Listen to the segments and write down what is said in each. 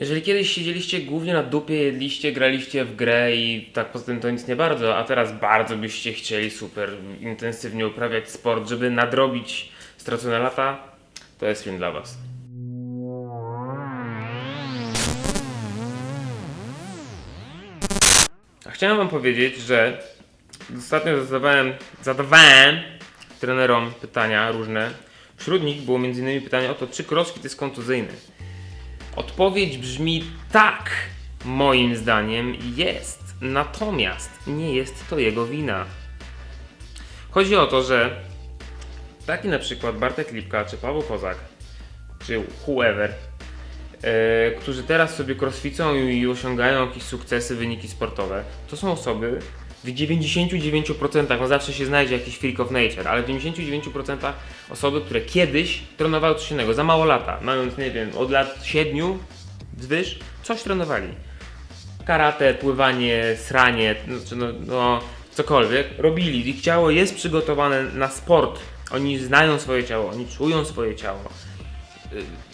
Jeżeli kiedyś siedzieliście głównie na dupie, jedliście, graliście w grę i tak poza tym to nic nie bardzo, a teraz bardzo byście chcieli super intensywnie uprawiać sport, żeby nadrobić stracone lata, to jest film dla Was. A chciałem Wam powiedzieć, że ostatnio zadawałem, zadawałem trenerom pytania różne. Wśród nich było m.in. pytanie o to, czy crossfit jest kontuzyjny. Odpowiedź brzmi tak, moim zdaniem jest. Natomiast nie jest to jego wina. Chodzi o to, że taki na przykład Bartek Lipka, czy Paweł Kozak, czy whoever, e, którzy teraz sobie crossfitą i osiągają jakieś sukcesy, wyniki sportowe, to są osoby w 99%, no zawsze się znajdzie jakiś freak of nature, ale w 99% osoby, które kiedyś trenowały coś innego, za mało lata, mając, nie wiem, od lat 7 zwyż, coś trenowali. Karate, pływanie, sranie, no, no, no cokolwiek, robili. Ich ciało jest przygotowane na sport. Oni znają swoje ciało, oni czują swoje ciało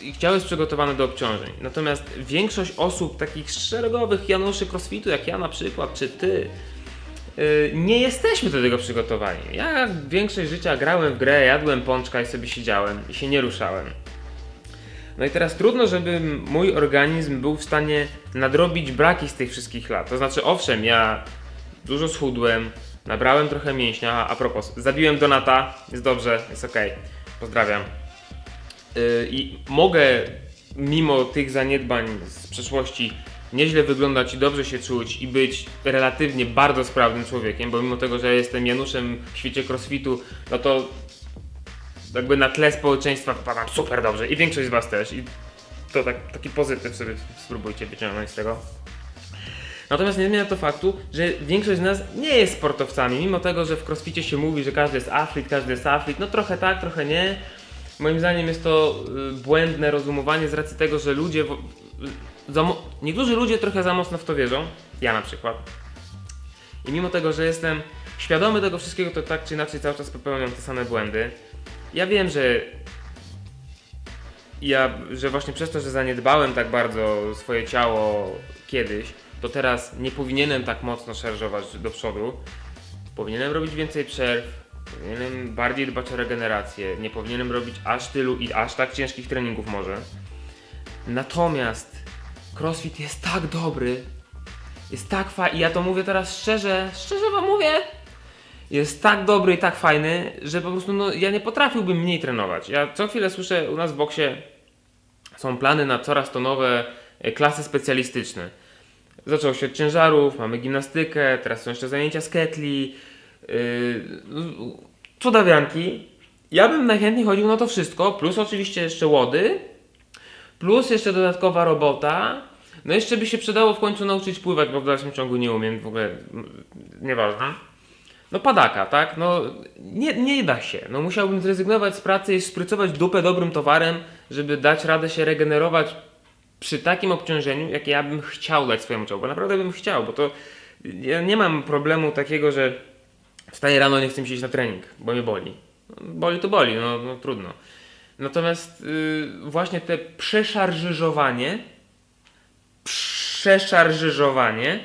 ich ciało jest przygotowane do obciążeń. Natomiast większość osób, takich szeregowych Januszy crossfitu, jak ja na przykład, czy ty, nie jesteśmy do tego przygotowani. Ja większość życia grałem w grę, jadłem pączka i sobie siedziałem i się nie ruszałem. No i teraz trudno, żeby mój organizm był w stanie nadrobić braki z tych wszystkich lat. To znaczy, owszem, ja dużo schudłem, nabrałem trochę mięśnia, a propos, zabiłem Donata, jest dobrze, jest ok, pozdrawiam. Yy, I mogę, mimo tych zaniedbań z przeszłości, nieźle wyglądać i dobrze się czuć i być relatywnie bardzo sprawnym człowiekiem, bo mimo tego, że jestem Januszem w świecie crossfitu, no to jakby na tle społeczeństwa wypadam super dobrze i większość z Was też i to tak, taki pozytyw sobie spróbujcie wyciągnąć z tego. Natomiast nie zmienia to faktu, że większość z nas nie jest sportowcami, mimo tego, że w crossficie się mówi, że każdy jest atlet, każdy jest atlet, no trochę tak, trochę nie. Moim zdaniem jest to y, błędne rozumowanie z racji tego, że ludzie, niektórzy ludzie trochę za mocno w to wierzą, ja na przykład. I mimo tego, że jestem świadomy tego wszystkiego, to tak czy inaczej cały czas popełniam te same błędy. Ja wiem, że ja, że właśnie przez to, że zaniedbałem tak bardzo swoje ciało kiedyś, to teraz nie powinienem tak mocno szarżować do przodu. Powinienem robić więcej przerw, powinienem bardziej dbać o regenerację, nie powinienem robić aż tylu i aż tak ciężkich treningów może. Natomiast CrossFit jest tak dobry, jest tak fajny, i ja to mówię teraz szczerze, szczerze wam mówię, jest tak dobry i tak fajny, że po prostu no, ja nie potrafiłbym mniej trenować. Ja co chwilę słyszę u nas w boksie są plany na coraz to nowe e, klasy specjalistyczne. Zaczęło się od ciężarów, mamy gimnastykę, teraz są jeszcze zajęcia z ketli, yy, cudawianki. Ja bym najchętniej chodził na to wszystko, plus oczywiście jeszcze łody, plus jeszcze dodatkowa robota. No jeszcze by się przydało w końcu nauczyć pływać, bo w dalszym ciągu nie umiem, w ogóle nieważne. No padaka, tak? No nie, nie da się. No musiałbym zrezygnować z pracy i sprycować dupę dobrym towarem, żeby dać radę się regenerować przy takim obciążeniu, jakie ja bym chciał dać swojemu ciału, bo naprawdę bym chciał, bo to ja nie mam problemu takiego, że wstaję rano, nie chcę iść na trening, bo mnie boli. Boli to boli, no, no trudno. Natomiast yy, właśnie te przeszarżyżowanie, przeszarżyżowanie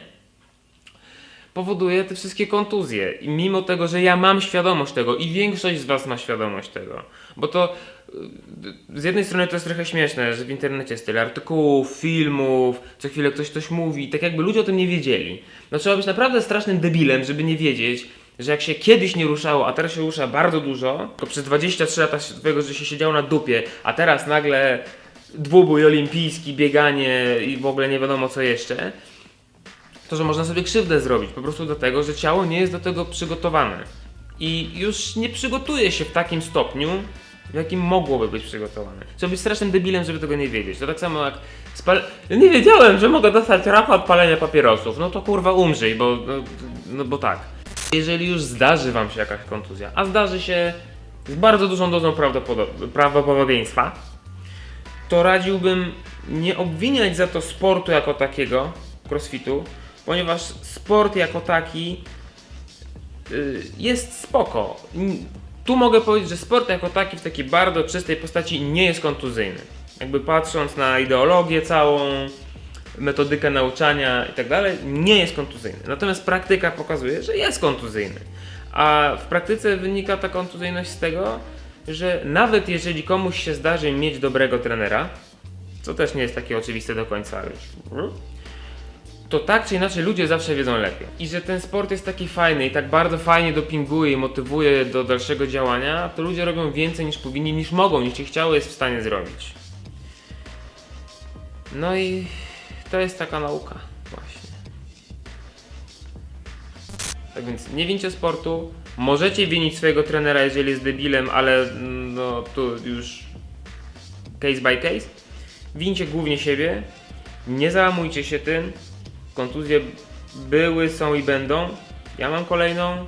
powoduje te wszystkie kontuzje. I mimo tego, że ja mam świadomość tego i większość z Was ma świadomość tego, bo to y, z jednej strony to jest trochę śmieszne, że w internecie jest tyle artykułów, filmów, co chwilę ktoś coś mówi, tak jakby ludzie o tym nie wiedzieli. No trzeba być naprawdę strasznym debilem, żeby nie wiedzieć, że jak się kiedyś nie ruszało, a teraz się rusza bardzo dużo, to przez 23 lata swojego życia siedziało na dupie, a teraz nagle dwubój olimpijski, bieganie i w ogóle nie wiadomo co jeszcze, to, że można sobie krzywdę zrobić, po prostu dlatego, że ciało nie jest do tego przygotowane. I już nie przygotuje się w takim stopniu, w jakim mogłoby być przygotowane. Trzeba być strasznym debilem, żeby tego nie wiedzieć. To tak samo jak spal... Nie wiedziałem, że mogę dostać raka od palenia papierosów. No to kurwa umrzyj, bo, no, no bo tak. Jeżeli już zdarzy wam się jakaś kontuzja, a zdarzy się z bardzo dużą dozą prawdopodo- prawdopodobieństwa, to radziłbym nie obwiniać za to sportu jako takiego, crossfitu, ponieważ sport jako taki y, jest spoko. Tu mogę powiedzieć, że sport jako taki w takiej bardzo czystej postaci nie jest kontuzyjny. Jakby patrząc na ideologię całą, metodykę nauczania i tak dalej, nie jest kontuzyjny. Natomiast praktyka pokazuje, że jest kontuzyjny. A w praktyce wynika ta kontuzyjność z tego, że nawet jeżeli komuś się zdarzy mieć dobrego trenera, co też nie jest takie oczywiste do końca już, to tak czy inaczej ludzie zawsze wiedzą lepiej. I że ten sport jest taki fajny i tak bardzo fajnie dopinguje i motywuje do dalszego działania, to ludzie robią więcej niż powinni, niż mogą, niż ich ciało jest w stanie zrobić. No i to jest taka nauka właśnie. Tak więc nie wincie sportu. Możecie winić swojego trenera, jeżeli jest debilem, ale mm, no tu już case by case. Wincie głównie siebie. Nie załamujcie się tym. Kontuzje były, są i będą. Ja mam kolejną.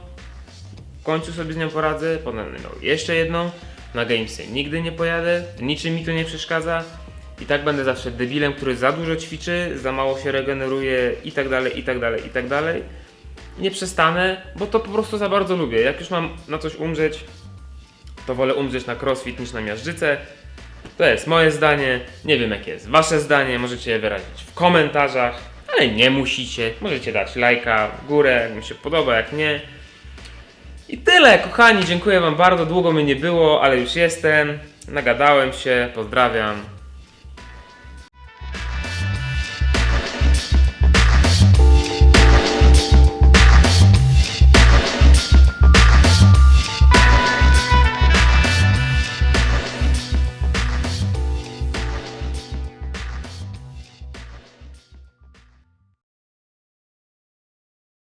W końcu sobie z nią poradzę. Potem no, jeszcze jedną. Na Gamesy nigdy nie pojadę. Niczym mi to nie przeszkadza. I tak będę zawsze debilem, który za dużo ćwiczy, za mało się regeneruje i tak dalej, i tak dalej, i tak dalej. Nie przestanę, bo to po prostu za bardzo lubię. Jak już mam na coś umrzeć, to wolę umrzeć na crossfit niż na miażdżycę. To jest moje zdanie. Nie wiem jakie jest wasze zdanie. Możecie je wyrazić w komentarzach, ale nie musicie. Możecie dać lajka górę, jak mi się podoba, jak nie. I tyle, kochani. Dziękuję wam bardzo. Długo mnie nie było, ale już jestem. Nagadałem się. Pozdrawiam.